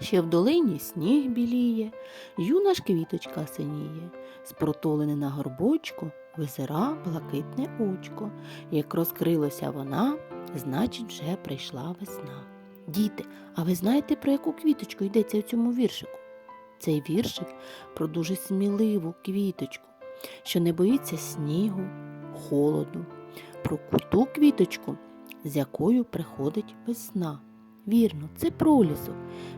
Ще в долині сніг біліє, юна ж квіточка синіє, з на горбочку визира блакитне очко. Як розкрилося вона, значить, вже прийшла весна. Діти, а ви знаєте, про яку квіточку йдеться у цьому віршику? Цей віршик про дуже сміливу квіточку, що не боїться снігу, холоду, про ту квіточку, з якою приходить весна. Вірно, це пролісок.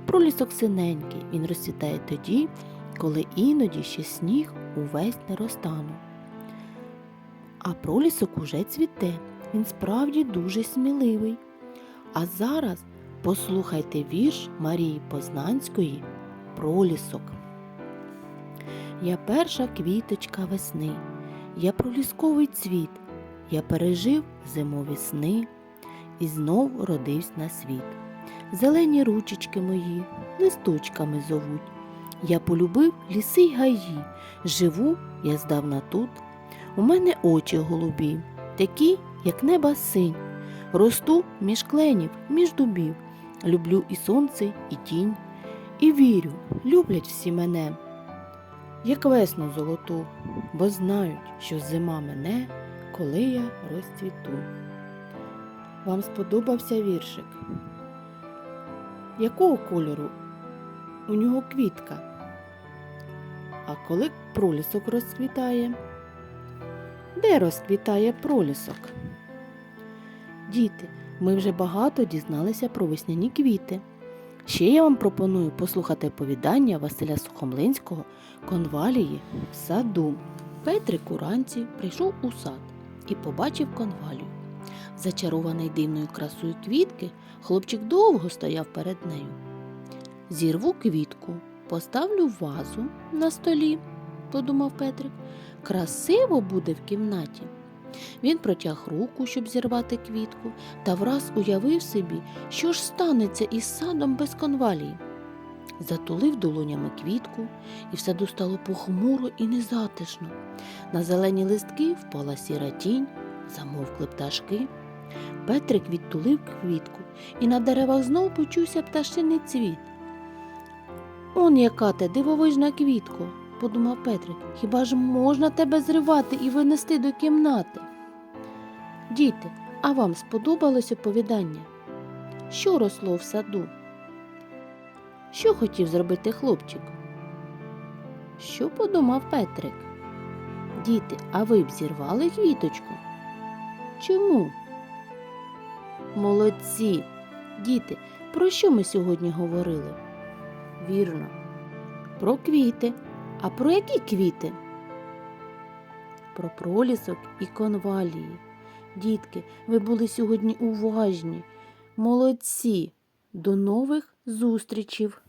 Пролісок синенький, він розцвітає тоді, коли іноді ще сніг увесь не розтанув. А пролісок уже цвіте, він справді дуже сміливий. А зараз послухайте вірш Марії Познанської Пролісок. Я перша квіточка весни, я пролісковий цвіт, я пережив зимові сни і знов родився на світ. Зелені ручечки мої листочками зовуть. Я полюбив ліси й гаї, живу я здавна тут. У мене очі голубі, такі, як неба синь. Росту між кленів, між дубів. Люблю і сонце, і тінь. І вірю, люблять всі мене, як весну золоту, бо знають, що зима мене, коли я розцвіту. Вам сподобався віршик? Якого кольору у нього квітка? А коли пролісок розквітає? Де розквітає пролісок? Діти, ми вже багато дізналися про весняні квіти. Ще я вам пропоную послухати оповідання Василя Сухомлинського конвалії в саду. Петрик уранці прийшов у сад і побачив конвалію. Зачарований дивною красою квітки, хлопчик довго стояв перед нею. Зірву квітку, поставлю вазу на столі, подумав Петрик. Красиво буде в кімнаті. Він протяг руку, щоб зірвати квітку, та враз уявив собі, що ж станеться із садом без конвалії. Затулив долонями квітку, і в саду стало похмуро і незатишно. На зелені листки впала сіра тінь, замовкли пташки. Петрик відтулив квітку, і на деревах знов почувся пташиний цвіт. Он яка ти дивовижна квітко, подумав Петрик. Хіба ж можна тебе зривати і винести до кімнати? Діти, а вам сподобалось оповідання? Що росло в саду? Що хотів зробити хлопчик? Що подумав Петрик? Діти, а ви б зірвали квіточку? Чому? Молодці! Діти, про що ми сьогодні говорили? Вірно, про квіти. А про які квіти? Про пролісок і конвалії. Дітки, ви були сьогодні уважні. Молодці. До нових зустрічів!